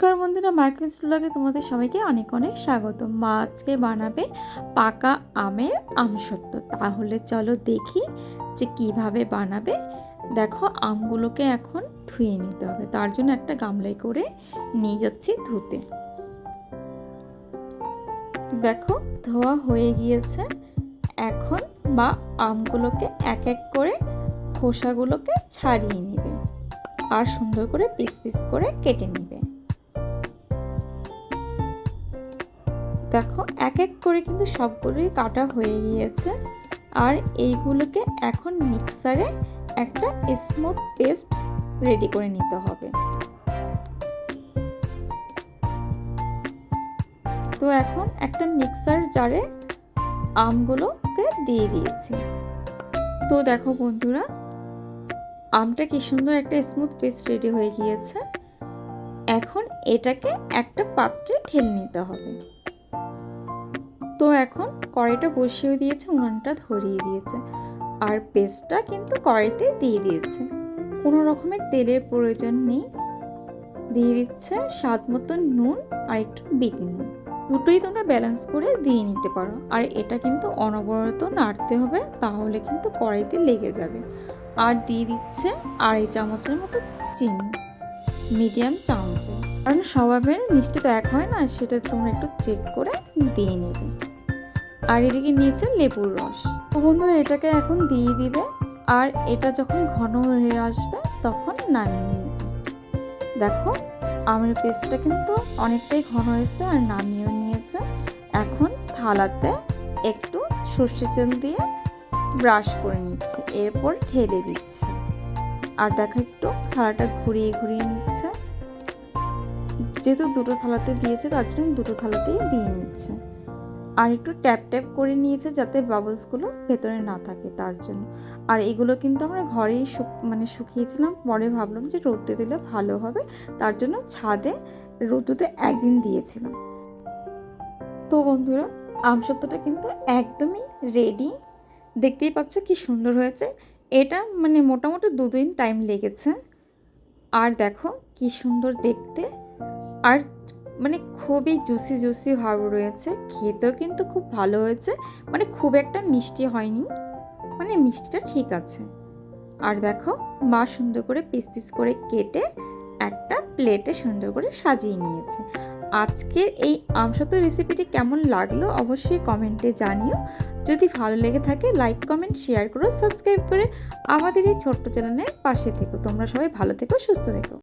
নমস্কার বন্ধুরা মার্কেট ব্লগে তোমাদের সবাইকে অনেক অনেক স্বাগত মা আজকে বানাবে পাকা আমের আমসত্ব তাহলে চলো দেখি যে কীভাবে বানাবে। দেখো, আমগুলোকে এখন ধুয়ে নিতে হবে। তার জন্য একটা গামলায় করে নিয়ে যাচ্ছি ধুতে। দেখো, ধোয়া হয়ে গিয়েছে। এখন বা আমগুলোকে এক এক করে খোসাগুলোকে ছাড়িয়ে নেবে। আর সুন্দর করে পিস পিস করে কেটে নেবে। দেখো এক এক করে কিন্তু সবগুলোই কাটা হয়ে গিয়েছে। আর এইগুলোকে এখন মিক্সারে একটা স্মুথ পেস্ট রেডি করে নিতে হবে। তো এখন একটা মিক্সার জারে আমগুলোকে দিয়ে দিয়েছি। তো দেখো বন্ধুরা, আমটা কি সুন্দর একটা স্মুথ পেস্ট রেডি হয়ে গিয়েছে। এখন এটাকে একটা পাত্রে ঢেলে নিতে হবে। তো এখন কড়াইটা বসিয়ে দিয়েছে, উনানটা ধরিয়ে দিয়েছে। আর পেস্টটা কিন্তু কড়াইতে দিয়ে দিয়েছে। কোনো রকমের তেলের প্রয়োজন নেই। দিয়ে দিচ্ছে স্বাদ মতো নুন আর একটু বিট নুন। দুটোই তোমরা ব্যালেন্স করে দিয়ে নিতে পারো। আর এটা কিন্তু অনবরত নাড়তে হবে, তাহলে কিন্তু কড়াইতে লেগে যাবে। আর দিয়ে দিচ্ছে আড়াই চামচের মতো চিনি। মিডিয়াম চামচে কারণ সবাবের মিষ্টি তো এক হয় না, সেটা তোমরা একটু চেক করে দিয়ে নেবে। আর এদিকে নিয়েছে লেবুর রস। তো বন্ধুরা, এটাকে এখন দিয়ে দিবে আর এটা যখন ঘন হয়ে আসবে তখন নামিয়ে নেবে। দেখো, আমের পেস্টটা কিন্তু অনেকটাই ঘন হয়েছে আর নামিয়েও নিয়েছে। এখন থালাতে একটু সর্ষে তেল দিয়ে ব্রাশ করে নিচ্ছে, এরপর ঢেলে দিচ্ছে। আর দেখো একটু থালাটা ঘুরিয়ে ঘুরিয়ে নিচ্ছে। যেহেতু দুটো থালাতে দিয়েছে, তার জন্য দুটো থালাতেই দিয়ে নিচ্ছে। আর একটু ট্যাপ ট্যাপ করে নিয়েছে যাতে বাবলসগুলো ভেতরে না থাকে তার জন্য। আর এগুলো কিন্তু আমরা ঘরেই মানে শুকিয়েছিলাম, পরে ভাবলাম যে রোদে দিলে ভালো হবে, তার জন্য ছাদে রোদুতে একদিন দিয়েছিলাম। তো বন্ধুরা আমসত্বটা কিন্তু একদমই রেডি দেখতেই পাচ্ছ কি সুন্দর হয়েছে। এটা মানে মোটামুটি দুদিন টাইম লেগেছে। আর দেখো কি সুন্দর দেখতে। আর মানে খুবই জুসি জুসি ভাব রয়েছে, খেতেও কিন্তু খুব ভালো হয়েছে মানে খুব একটা মিষ্টি হয়নি মানে মিষ্টিটা ঠিক আছে। আর দেখো, মা সুন্দর করে পিস পিস করে কেটে একটা প্লেটে সুন্দর করে সাজিয়ে নিয়েছে। আজকের এই আমসত্ব রেসিপিটি কেমন লাগল অবশ্যই কমেন্টে জানিও। যদি ভালো লেগে থাকে লাইক কমেন্ট শেয়ার করো সাবস্ক্রাইব করে আমাদের এই ছোট্ট চ্যানেলের পাশে থেকো। তোমরা সবাই ভালো থেকো, সুস্থ থেকো।